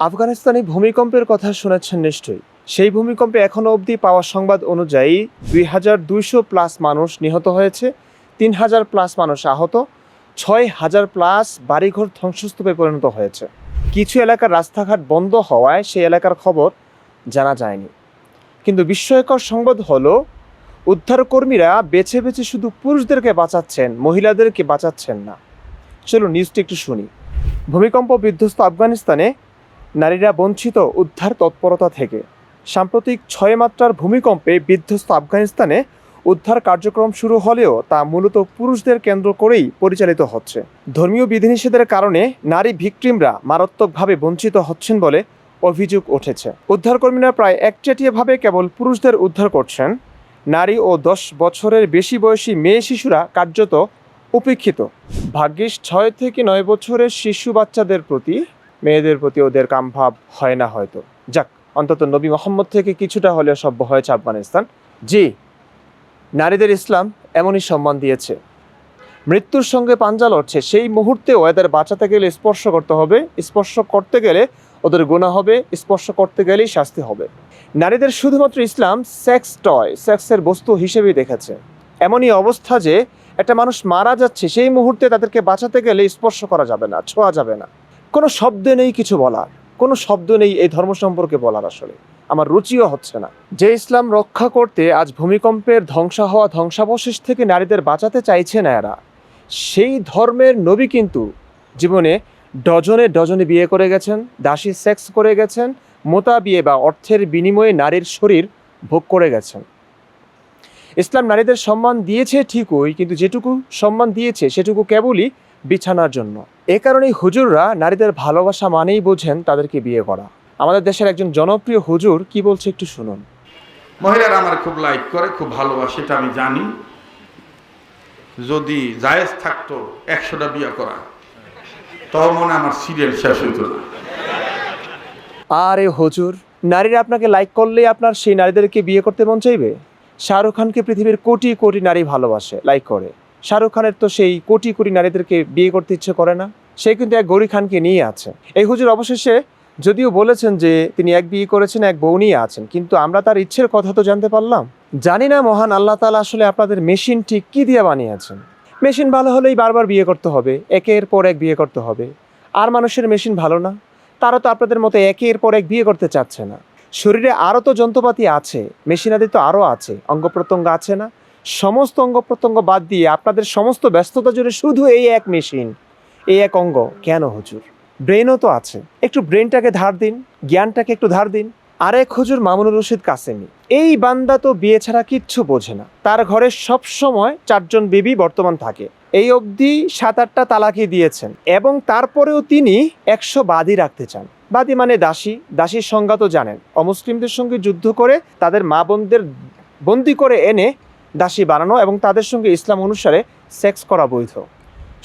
আফগানিস্তানে ভূমিকম্পের কথা শুনেছেন নিশ্চয়ই। সেই ভূমিকম্পে এখনও অবধি পাওয়া সংবাদ অনুযায়ী দুই হাজার দুইশো প্লাস মানুষ নিহত হয়েছে, তিন হাজার প্লাস মানুষ আহত, ছয় হাজার প্লাস বাড়িঘর ধ্বংসস্তূপে পরিণত হয়েছে। কিছু এলাকার রাস্তাঘাট বন্ধ হওয়ায় সেই এলাকার খবর জানা যায়নি। কিন্তু বিস্ময়কর সংবাদ হলো, উদ্ধারকর্মীরা বেছে বেছে শুধু পুরুষদেরকে বাঁচাচ্ছেন, মহিলাদেরকে বাঁচাচ্ছেন না। চলো নিউজটি একটু শুনি। ভূমিকম্প বিধ্বস্ত আফগানিস্তানে নারীরা বঞ্চিত উদ্ধার তৎপরতা থেকে। সাম্প্রতিক ছয় মাত্রার ভূমিকম্পে বিধ্বস্ত আফগানিস্তানে উদ্ধার কার্যক্রম শুরু হলেও তা মূলত পুরুষদের কেন্দ্র করেই পরিচালিত হচ্ছে। ধর্মীয় বিধিনিষেধের কারণে নারী ভিকটিমরা মারাত্মকভাবে বঞ্চিত হচ্ছেন বলে অভিযোগ উঠেছে। উদ্ধারকর্মীরা প্রায় একচেটিয়াভাবে কেবল পুরুষদের উদ্ধার করছেন। নারী ও দশ বছরের বেশি বয়সী মেয়ে শিশুরা কার্যত উপেক্ষিত। ভাগ্যিস ছয় থেকে নয় বছরের শিশু বাচ্চাদের প্রতি মেয়েদের প্রতি ওদের কামভাব হয় না হয়তো। যাক, অন্তত নবী মোহাম্মদ থেকে কিছুটা হলেও সভ্য হয়েছে আফগানিস্তান। জি, নারীদের ইসলাম এমনই সম্মান দিয়েছে। মৃত্যুর সঙ্গে পাঞ্জা লড়ছে, সেই মুহূর্তেও এদের বাঁচাতে গেলে স্পর্শ করতে হবে, স্পর্শ করতে গেলে ওদের গুণা হবে, স্পর্শ করতে গেলেই শাস্তি হবে। নারীদের শুধুমাত্র ইসলাম সেক্স টয়, সেক্সের বস্তু হিসেবেই দেখেছে। এমনই অবস্থা যে একটা মানুষ মারা যাচ্ছে, সেই মুহূর্তে তাদেরকে বাঁচাতে গেলে স্পর্শ করা যাবে না, ছোঁয়া যাবে না। কোনো শব্দ নেই কিছু বলার, কোনো শব্দ নেই এই ধর্ম সম্পর্কে বলার আসলে। আমার রুচিও হচ্ছে না। যে ইসলাম রক্ষা করতে আজ ভূমিকম্পের ধ্বংস হওয়া ধ্বংসাবশেষ থেকে নারীদের বাঁচাতে চাইছে না এরা, সেই ধর্মের নবী কিন্তু জীবনে ডজনে ডজনে বিয়ে করে গেছেন, দাসী সেক্স করে গেছেন, মোতা বিয়ে বা অর্থের বিনিময়ে নারীর শরীর ভোগ করে গেছেন। ইসলাম নারীদের সম্মান দিয়েছে ঠিকই, কিন্তু যেটুকু সম্মান দিয়েছে সেটুকু কেবলই বিছানার জন্য। এ কারণেই হুজুররা নারীদের ভালোবাসা মানেই বোঝেন তাদেরকে বিয়ে করা। আমাদের দেশের একজন জনপ্রিয় হুজুর কি বলছে একটু শুনুন। মহিলারা আমার খুব লাইক করে খুব ভালোবাসে এটা আমি জানি। যদি জায়েজ থাকতো একশোটা বিয়ে করা। তখন মনে আমার সিরিয়াল শেষ হইতো না। আরে হুজুর নারীরা আপনাকে লাইক করলেই আপনার সেই নারীদেরকে বিয়ে করতে মন চাইবে? শাহরুখ খানকে পৃথিবীর কোটি কোটি নারী ভালোবাসে লাইক করে। শাহরুখ খানের তো সেই কোটি কোটি নারীদেরকে বিয়ে করতে ইচ্ছে করে না। সে কিন্তু এক গৌরী খানকে নিয়ে আছে। এই হুজুর অবশেষে যদিও বলেছেন যে তিনি এক বিয়ে করেছেন, এক বউ নিয়ে আছেন, কিন্তু আমরা তার ইচ্ছের কথা তো জানতে পারলাম। জানি না মহান আল্লাহ তালা আসলে আপনাদের মেশিন ঠিক কী দিয়ে বানিয়েছেন। মেশিন ভালো হলেই বারবার বিয়ে করতে হবে, একের পর এক বিয়ে করতে হবে। আর মানুষের মেশিন ভালো না, তারা তো আপনাদের মতো একের পর এক বিয়ে করতে চাচ্ছে না। শরীরে আরও তো যন্ত্রপাতি আছে, মেশিনাদি তো আরও আছে অঙ্গ প্রত্যঙ্গ আছে না সমস্ত অঙ্গ প্রত্যঙ্গ বাদ দিয়ে আপনাদের সমস্ত ব্যস্ততা জুড়ে শুধু এই এক মেশিন, এই এক অঙ্গ। কেন হুজুর? ব্রেনও তো আছে। একটু ব্রেনটাকে ধার দিন, জ্ঞানটাকে একটু ধার দিন। আরেক হুজুর মামুনুর রশিদ কাসেমি, এই বান্দা তো বিয়ে ছাড়া কিচ্ছু বোঝে না। তার ঘরে সব সময় চারজন বিবি বর্তমান থাকে। এই অবধি সাত আটটা তালাকি দিয়েছেন এবং তারপরেও তিনি একশো বাদী রাখতে চান। বাদী মানে দাসী। দাসীর সংজ্ঞা তো জানেন। অমুসলিমদের সঙ্গে যুদ্ধ করে তাদের মা বোনদের বন্দি করে এনে দাসী বানানো এবং তাদের সঙ্গে ইসলাম অনুসারে সেক্স করা বৈধ।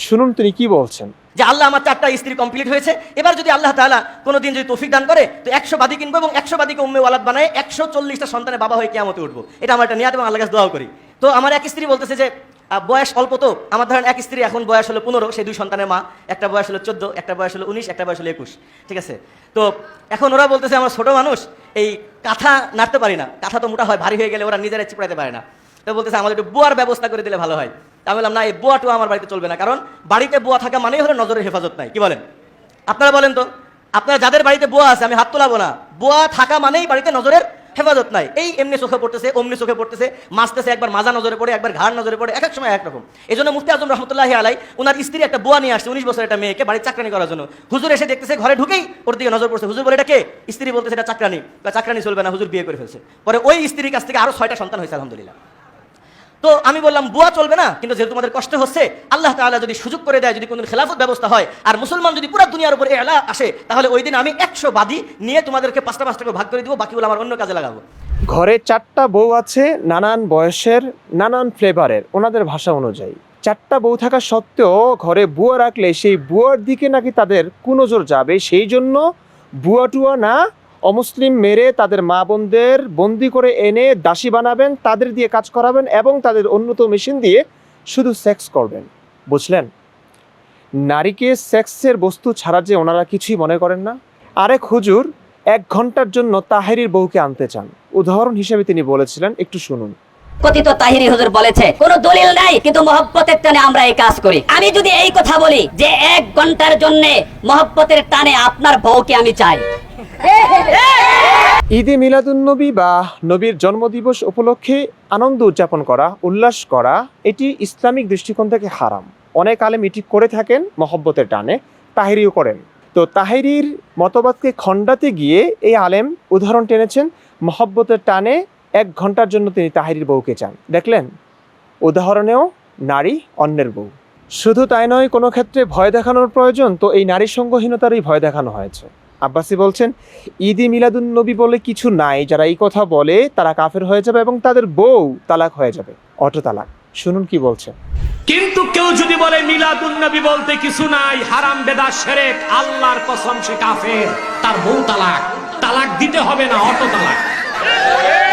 শুনুন তিনি কি বলছেন। যে আল্লাহ আমার চারটা স্ত্রী কমপ্লিট হয়েছে, এবার যদি আল্লাহ তাআলা কোনো দিন যদি তৌফিক দান করে, তো একশো বাদি কিনবো এবং একশো বাদীকে উম্মে ওয়ালাদ বানায় একশো চল্লিশটা সন্তানের বাবা হয়ে কেমতে উঠবো। এটা আমার একটা নিয়াত এবং আল্লাহ দোয়াও করি। তো আমার এক স্ত্রী বলতেছে যে বয়স অল্প তো, আমার ধরেন এক স্ত্রী এখন বয়স হলো পনেরো সেই দুই সন্তানের মা, একটা বয়স হলো চোদ্দ, একটা বয়স হলো উনিশ, একটা বয়স হলো একুশ, ঠিক আছে? তো এখন ওরা বলতেছে, আমার ছোট মানুষ, এই কাঁথা নাড়তে পারি না, কাঁথা তো মোটা হয়, ভারী হয়ে গেলে ওরা নিজেরা চিপড়াতে পারে না। তো বলতেছে, আমাদের একটু বোয়ার ব্যবস্থা করে দিলে ভালো হয়। আমি বললাম, না, এই বোয়াটু আমার বাড়িতে চলবে না। কারণ বাড়িতে বোয়া থাকা মানেই হলো নজরের হেফাজত নাই। কি বলেন? আপনারা বলেন তো, আপনারা যাদের বাড়িতে বোয়া আছে, আমি হাত তোলাবো না। বোয়া থাকা মানেই বাড়িতে নজরের হেফাজত নাই। এই এমনি চোখে পড়তেছে, অমনি চোখে পড়তেছে। মাসতেছে একবার, মাজা নজরে পড়ে, একবার ঘাড় নজরে পড়ে, এক এক সময় এক রকম। এই জন্য মুফতি আজম রহমতুল্লাহ আলাই ওনার স্ত্রী একটা বোয়া নিয়ে আসছে, উনিশ বছরের একটা মেয়েকে বাড়ির চাকরানি করার জন্য। হুজুর এসে দেখতেছে, ঘরে ঢুকেই ওর দিকে নজর পড়ছে। হুজুর বলে, এটা কে? স্ত্রী বলতেছে, এটা চাকরানি। বা চাকরানি চলবে না, হুজুর বিয়ে করে ফেলছে। পরে ওই স্ত্রীর কাছ থেকে আরও ছয়টা সন্তান হয়েছে, আলহামদুলিল্লাহ। তো আমি বললাম, বুয়া চলবে না, কিন্তু যেহেতু তোমাদের কষ্ট হচ্ছে, আল্লাহ তাআলা যদি সুযোগ করে দেয় যদি কোনো খেলাফত ব্যবস্থা হয়, আর মুসলমান যদি পুরো দুনিয়ার উপরে এলা আসে, তাহলে ওই দিন আমি একশো বাদী নিয়ে তোমাদেরকে পাঁচটা পাঁচটা করে ভাগ করে দিব, বাকিগুলো আমার অন্য কাজে লাগাবো। ঘরে চারটা বউ আছে, নানান বয়সের, নানান ফ্লেভারের, ওনাদের ভাষা অনুযায়ী। চারটা বউ থাকা সত্ত্বেও ঘরে বুয়া রাখলে সেই বুয়ার দিকে নাকি তাদের কুনজর যাবে, সেই জন্য বুয়া টুয়া না অমুসলিম মেরে তাদের মা বোনদের বন্দি করে এনে দাসী বানাবেন, তাদের দিয়ে কাজ করাবেন এবং তাদের উন্নত মেশিন দিয়ে শুধু সেক্স করবেন। বুঝলেন? নারীকে সেক্সের বস্তু ছাড়া যে ওনারা কিছুই মনে করেন না। আরেক হুজুর, এক ঘণ্টার জন্য তাহেরির বউকে আনতে চান। উদাহরণ হিসেবে তিনি বলেছিলেন, একটু শুনুন। কথিত তাহিরি হুজুর বলেছে, কোনো দলিল নাই, কিন্তু মহব্বতের টানে আমরা এই কাজ করি। আমি যদি এই কথা বলি যে এক ঘণ্টার জন্য মহব্বতের টানে আপনার বউকে আমি চাই। ঈদে মিলাদুন্নবী বা নবীর জন্মদিবস উপলক্ষে আনন্দ উদযাপন করা, উল্লাস করা, এটি ইসলামিক দৃষ্টিকোণ থেকে হারাম। অনেক আলেম এটি করে থাকেন মহব্বতের টানে, তাহিরিও করেন। তো তাহিরির মতবাদকে খণ্ডাতে গিয়ে এই আলেম উদাহরণ টেনেছেন, মহব্বতের টানে এক ঘণ্টার জন্য তিনি তাহিরির বউকে চান। দেখলেন, উদাহরণেও নারী অন্যের বউ। শুধু তাই নয়, কোনো ক্ষেত্রে ভয় দেখানোর প্রয়োজন, তো এই নারী সঙ্গহীনতারই ভয় দেখানো হয়েছে। আব্বাসি বলছেন, ঈদে মিলাদুন নবী বলে কিছু নাই। যারা এই কথা বলে, তারা কাফের হয়ে যাবে এবং তাদের বউ তালাক হয়ে যাবে। অটো তালাক। শুনুন কি বলছে। কিন্তু কেউ যদি বলে, মিলাদুন নবী বলতে কিছু নাই, হারাম বেদা সেরেক, আল্লাহর কসম সে কাফের, তার বউ তালাক। তালাক দিতে হবে না, অটো তালাক।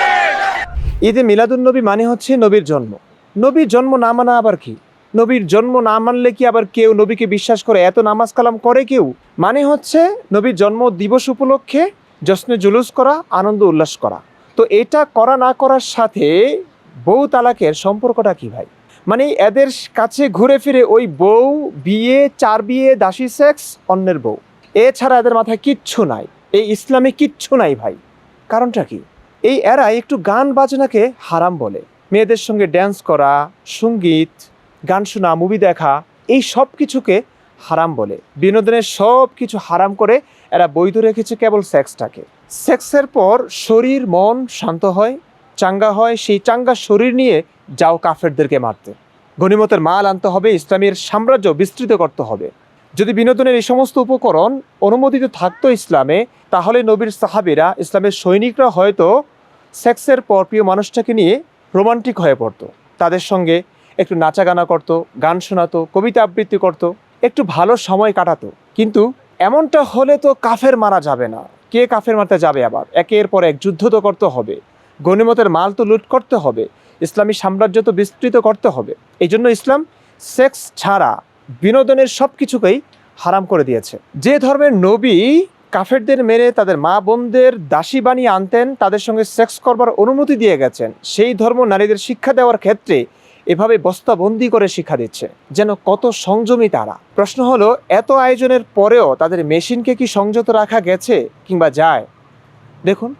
ঈদে মিলাদুন নবী মানে হচ্ছে নবীর জন্ম। নবীর জন্ম না মানা আবার কি? নবীর জন্ম না মানলে কি আবার কেউ নবীকে বিশ্বাস করে? এত নামাজ কালাম করে কেউ? মানে হচ্ছে নবীর জন্ম দিবস উপলক্ষে জশ্নে জুলুস করা, আনন্দ উল্লাস করা। তো এটা করা না করার সাথে বউ তালাকের সম্পর্কটা কি ভাই? মানে এদের কাছে ঘুরে ফিরে ওই বউ, বিয়ে, চার বিয়ে, দাসী সেক্স, অন্যের বউ। এছাড়া এদের মাথায় কিচ্ছু নাই। এই ইসলামে কিচ্ছু নাই ভাই। কারণটা কি? এই এরা একটু গান বাজনাকে হারাম বলে। মেয়েদের সঙ্গে ড্যান্স করা, সংগীত, গান শোনা মুভি দেখা, এই সব কিছুকে হারাম বলে। বিনোদনের সব কিছু হারাম করে এরা বৈধ রেখেছে কেবল সেক্সটাকে সেক্সের পর শরীর, মন শান্ত হয়, চাঙ্গা হয়, সেই চাঙ্গা শরীর নিয়ে যাও কাফেরদেরকে মারতে। গণিমতের মাল আনতে হবে, ইসলামের সাম্রাজ্য বিস্তৃত করতে হবে। যদি বিনোদনের এই সমস্ত উপকরণ অনুমোদিত থাকতো ইসলামে, তাহলে নবীর সাহাবিরা ইসলামের সৈনিকরা হয়তো সেক্সের পর প্রিয় মানুষটাকে নিয়ে রোমান্টিক হয়ে পড়তো। তাদের সঙ্গে একটু নাচা গানা করতো, গান শোনাতো, কবিতা আবৃত্তি করতো, একটু ভালো সময় কাটাতো। কিন্তু এমনটা হলে তো কাফের মারা যাবে না। কে কাফের মারতে যাবে আবার? একের পর এক যুদ্ধ তো করতে হবে। গণিমতের মাল তো লুট করতে হবে। ইসলামী সাম্রাজ্য তো বিস্তৃত করতে হবে। এই জন্য ইসলাম সেক্স ছাড়া বিনোদনের সব কিছুকেই হারাম করে দিয়েছে। যে ধর্মের নবী কাফেরদের মেরে তাদের মা বোনদের দাসী বানিয়ে আনতেন, তাদের সঙ্গে সেক্স করবার অনুমতি দিয়ে গেছেন। সেই ধর্ম নারীদের শিক্ষা দেওয়ার ক্ষেত্রে এভাবে বস্তাবন্দি করে শিক্ষা দিচ্ছে। যেন কত সংযমী তারা। প্রশ্ন হলো, এত আয়োজনের পরেও তাদের মেশিনকে কি সংযত রাখা গেছে কিংবা যায়? দেখুন।